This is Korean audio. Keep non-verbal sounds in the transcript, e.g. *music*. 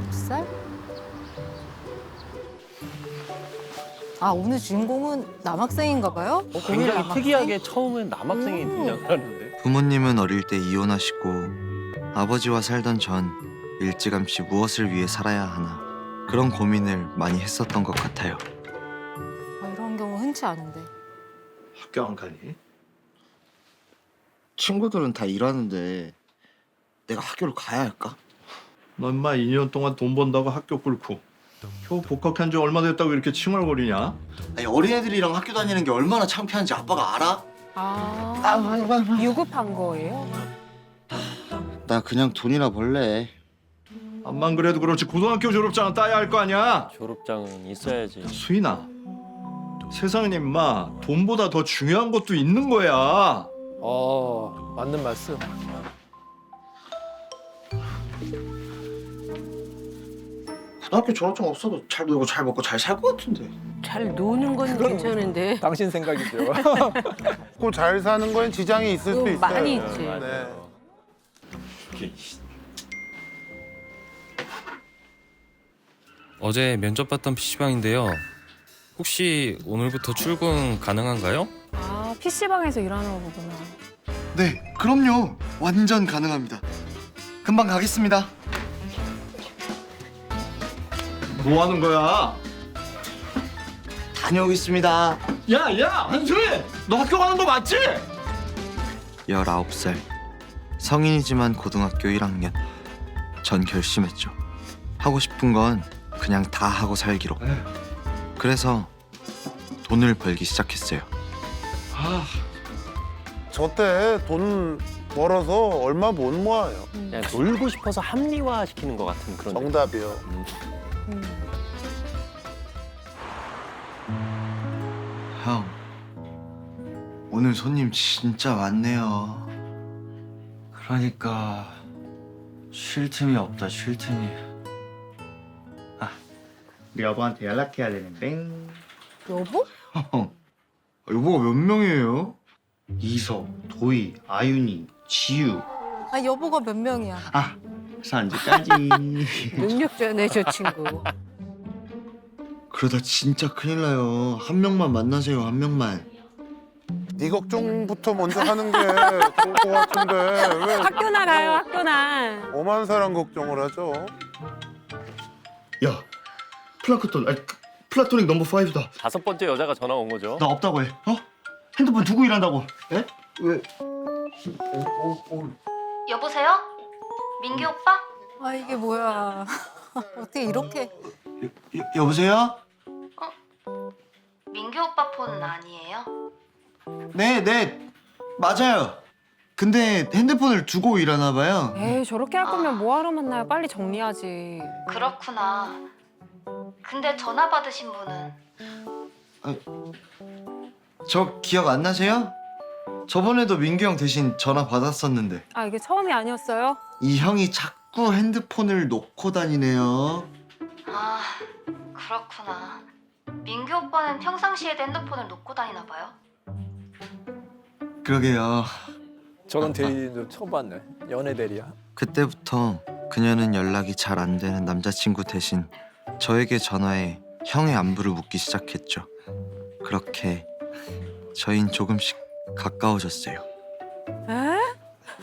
19살? 아 오늘 주인공은 남학생인가 봐요? 어, 굉장히 남학생? 특이하게 처음엔 남학생이 음. 등장하는데 부모님은 어릴 때 이혼하시고 아버지와 살던 전 일찌감치 무엇을 위해 살아야 하나 그런 고민을 많이 했었던 것 같아요. 아, 이런 경우 흔치 않은데. 학교 안 가니? 친구들은 다 일하는데 내가 학교를 가야 할까? 너 인마 2년 동안 돈 번다고 학교 꿇고 겨우 복학한 지 얼마 됐다고 이렇게 칭얼거리냐? 아니 어린애들이랑 학교 다니는 게 얼마나 창피한지 아빠가 알아? 아, 유급한 거예요? 나 그냥 돈이나 벌래. 암만 그래도 그렇지 고등학교 졸업장은 따야 할 거 아니야? 졸업장은 있어야지. 수인아 세상엔 인마 돈보다 더 중요한 것도 있는 거야 어 맞는 말씀. 고등학교 졸업장 없어도 잘 놀고 잘 먹고 잘 살 것 같은데. 잘 노는 건 괜찮은데 당신 생각이죠. 먹고 *laughs* 잘 사는 거엔 지장이 있을 수그 있어요. 많이 있지. 네. 어제 면접 봤던 PC방인데요. 혹시 오늘부터 출근 가능한가요? 아 PC방에서 일하는 거구나. 네, 그럼요. 완전 가능합니다. 금방 가겠습니다. 뭐 하는 거야? 다녀오겠습니다. 야 야 한수인 너 학교 가는 거 맞지? 19살. 성인이지만 고등학교 1학년. 전 결심했죠. 하고 싶은 건 그냥 다 하고 살기로. 그래서 돈을 벌기 시작했어요. 아 저때 돈 벌어서 얼마 못 모아요. 그냥 놀고 싶어서 합리화 시키는 것 같은 그런. 정답이요. 형, 오늘 손님 진짜 많네요. 그러니까 쉴 틈이 없다, 쉴 틈이. 우리 여보한테 연락해야 되는데 여보? 형, 여보가 몇 명이에요? 이석, 도희, 아윤이, 지유 아 여보가 몇 명이야? 아 산지까지 능력자네 *laughs* 저 친구. 그러다 진짜 큰일 나요. 한 명만 만나세요, 한 명만. 네 걱정부터 먼저 하는 게 좋을 것 같은데 왜 *laughs* 학교 나가요 학교 나. 엄한 사람 걱정을 하죠? 야 플라크톤 아니 플라토닉 넘버 5다 다섯 번째 여자가 전화 온 거죠. 나 없다고 해 어? 핸드폰 두고 일한다고 에? 왜? 여보세요? 민기 오빠? 아 이게 뭐야? *laughs* 어떻게 이렇게? 여, 여보세요? 민기 오빠 폰 아니에요? 네, 네. 맞아요. 근데 핸드폰을 두고 일하나 봐요. 에이 저렇게 할 거면 뭐하러 만나요? 빨리 정리하지. 그렇구나. 근데 전화 받으신 분은 저 기억 안 나세요? 저번에도 민규 형 대신 전화 받았었는데 아 이게 처음이 아니었어요? 이 형이 자꾸 핸드폰을 놓고 다니네요. 아 그렇구나. 민기 오빠는 평상시에도 핸드폰을 놓고 다니나 봐요. 그러게요. 저런 대리도 처음 봤네. 연애 대리야. 그때부터 그녀는 연락이 잘 안 되는 남자친구 대신 저에게 전화해 형의 안부를 묻기 시작했죠. 그렇게 저흰 조금씩 가까워졌어요. 에?